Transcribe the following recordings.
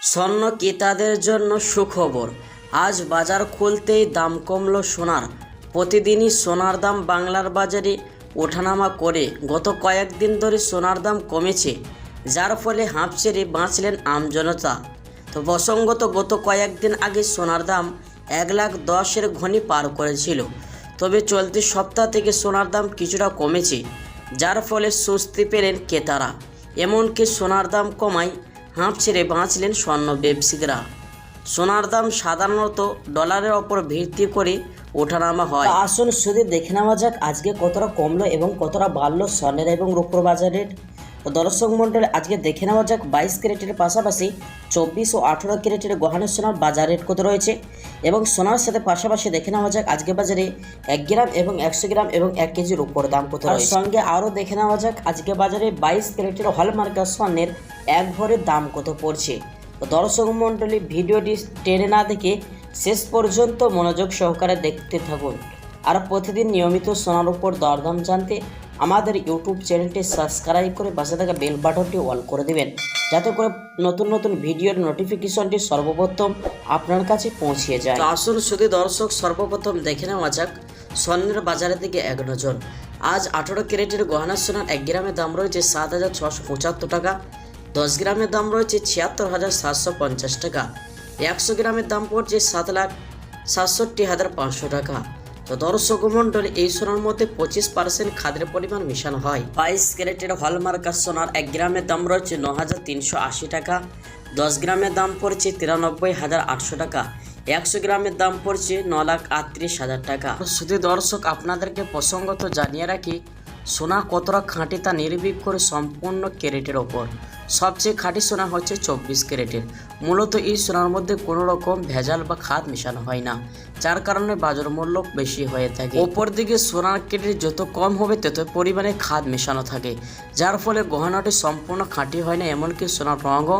স্বর্ণ ক্রেতাদের জন্য সুখবর। আজ বাজার খুলতেই দাম কমল সোনার। প্রতিদিনই সোনার দাম বাংলার বাজারে ওঠানামা করে। গত কয়েকদিন ধরে সোনার দাম কমেছে, যার ফলে হাঁপ ছেড়ে বাঁচলেন আমজনতা তো প্রসঙ্গত গত কয়েকদিন আগে সোনার দাম এক লাখ দশের ঘনি পার করেছিল। তবে চলতি সপ্তাহ থেকে সোনার দাম কিছুটা কমেছে, যার ফলে স্বস্তি পেলেন ক্রেতারা। এমনকি সোনার দাম কমায় হাঁপ ছেড়ে বাঁচলেন স্বর্ণ ব্যবসায়ীরা সোনার দাম সাধারণত ডলারের ওপর ভিত্তি করে ওঠানামা হয়। আসুন শুধু দেখে নেওয়া যাক আজকে কতটা কমলো এবং কতটা বাড়লো স্বর্ণের এবং রূপোর বাজারের তো দর্শক মণ্ডলে আজকে দেখে নেওয়া যাক বাইশ ক্যারেটের পাশাপাশি চব্বিশ ও আঠেরো ক্যারেটের গহনা সোনার বাজার রেট কত রয়েছে। এবং সোনার সাথে পাশাপাশি দেখে নেওয়া যাক আজকে বাজারে এক গ্রাম এবং একশো গ্রাম এবং এক কেজির উপর দাম কত রয়েছে। সঙ্গে আরও দেখে নেওয়া যাক আজকে বাজারে বাইশ ক্যারেটের হলমার্কা স্বর্ণের এক ভরের দাম কত পড়ছে। তো দর্শক মণ্ডলী ভিডিওটি টেনে না দেখে শেষ পর্যন্ত মনোযোগ সহকারে দেখতে থাকুন। আর প্রতিদিন নিয়মিত সোনার উপর দরদাম জানতে আমাদের ইউটিউব চ্যানেলটি সাবস্ক্রাইব করে পাশে থাকা বেল বাটনটি অল করে দেবেন। যাতে করে নতুন নতুন ভিডিওর নোটিফিকেশনটি সর্বপ্রথম আপনার কাছে পৌঁছে যায়। আসুন শুধু দর্শক সর্বপ্রথম দেখে নেওয়া যাক স্বর্ণের বাজারের দিকে এক নজর। আজ আঠেরো ক্যারেটের গহনা সোনার এক গ্রামের দাম রয়েছে সাত হাজার ছশো পঁচাত্তর টাকা, দশ গ্রামের দাম রয়েছে ছিয়াত্তর হাজার সাতশো পঞ্চাশ টাকা, একশো গ্রামের দাম পড়ছে সাত লাখ সাতষট্টি হাজার পাঁচশো টাকা। তো দর্শক মন্ডল এই সোনার মধ্যে পঁচিশ পার্সেন্ট খাদ্যের পরিমাণ মিশানো হয়। বাইশ ক্যারেটের হলমার্কার সোনার এক গ্রামের দাম রয়েছে ন হাজার তিনশো আশি টাকা। দশ গ্রামের দাম পড়ছে তিরানব্বই হাজার আটশো টাকা। একশো গ্রামের দাম পড়ছে ন লাখ আটত্রিশ হাজার টাকা। শুধু দর্শক, আপনাদেরকে প্রসঙ্গত জানিয়ে রাখি সোনা কতটা খাঁটি তা নির্ভর করে সম্পূর্ণ ক্যারেটের ওপর। সবচেয়ে খাঁটি সোনা হচ্ছে চব্বিশ ক্যারেটের। মূলত এই সোনার মধ্যে কোনো রকম ভেজাল বা খাদ মেশানো হয় না, যার কারণে বাজার মূল্য বেশি হয়ে থাকে। ওপর দিকে সোনার ক্যারেট যত কম হবে, তত পরিমাণে খাদ মেশানো থাকে, যার ফলে গহনাটি সম্পূর্ণ খাঁটি হয় না, এমনকি সোনার রঙও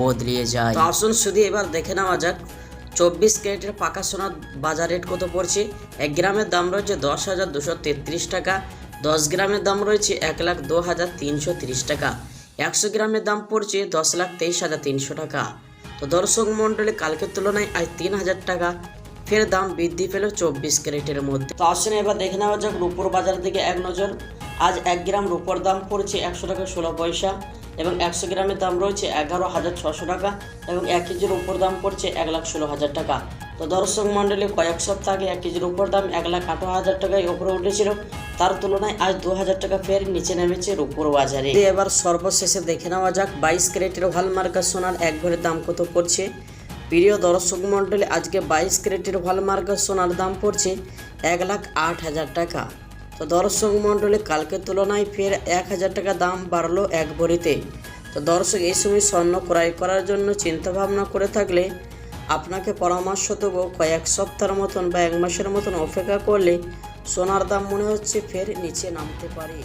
বদলিয়ে যায়। আসুন শুধু এবার দেখে নেওয়া যাক, চব্বিশ ক্যারেটের পাকা সোনার বাজার রেট কত পড়ছে? এক গ্রামের দাম রয়েছে দশ হাজার দুশো তেত্রিশ টাকা দশ গ্রামের দাম রয়েছে এক লাখ দু হাজার তিনশো তিরিশ টাকা। একশো গ্রামের দাম পড়ছে দশ লাখ তেইশ হাজার তিনশো টাকা। তো দর্শক মণ্ডলী, কালকের তুলনায় আজ তিন হাজার টাকা। ফের দাম বৃদ্ধি পেল চব্বিশ ক্যারেটের মধ্যে। তো আসুন এবার দেখে নেওয়া যাক রূপোর বাজার দিকে এক নজর। আজ এক গ্রাম রূপোর দাম পড়ছে একশো টাকা ষোলো পয়সা এবং একশো গ্রামের দাম রয়েছে এগারো হাজার ছশো টাকা এবং এক কেজির উপর দাম পড়ছে এক লাখ ষোলো হাজার টাকা। তো দর্শক মণ্ডলী, কয়েক সপ্তাহ আগে এক কেজির উপর দাম এক লাখ আঠারো হাজার টাকায় উপরে উঠেছিল। তার তুলনায় আজ দু হাজার টাকা ফের নিচে নেমেছে রূপোর বাজারে। এবার সর্বশেষে দেখে নেওয়া যাক বাইশ ক্যারেটের হলমার্কা সোনার এক ভরের দাম কত পড়ছে। প্রিয় দর্শক মণ্ডলী, আজকে বাইশ ক্যারেটের হলমার্কা সোনার দাম পড়ছে এক লাখ আট হাজার টাকা। তো দর্শক মণ্ডলী, কালকের তুলনায় ফের এক হাজার টাকা দাম বাড়লো এক ভরিতে। তো দর্শক, এই সময় স্বর্ণ ক্রয় করার জন্য চিন্তা ভাবনা করে থাকলে আপনাকে পরামর্শ দেবো কয়েক সপ্তাহের মতন বা এক মাসের মতন অপেক্ষা করলে সোনার দাম মনে হচ্ছে ফের নিচে নামতে পারে।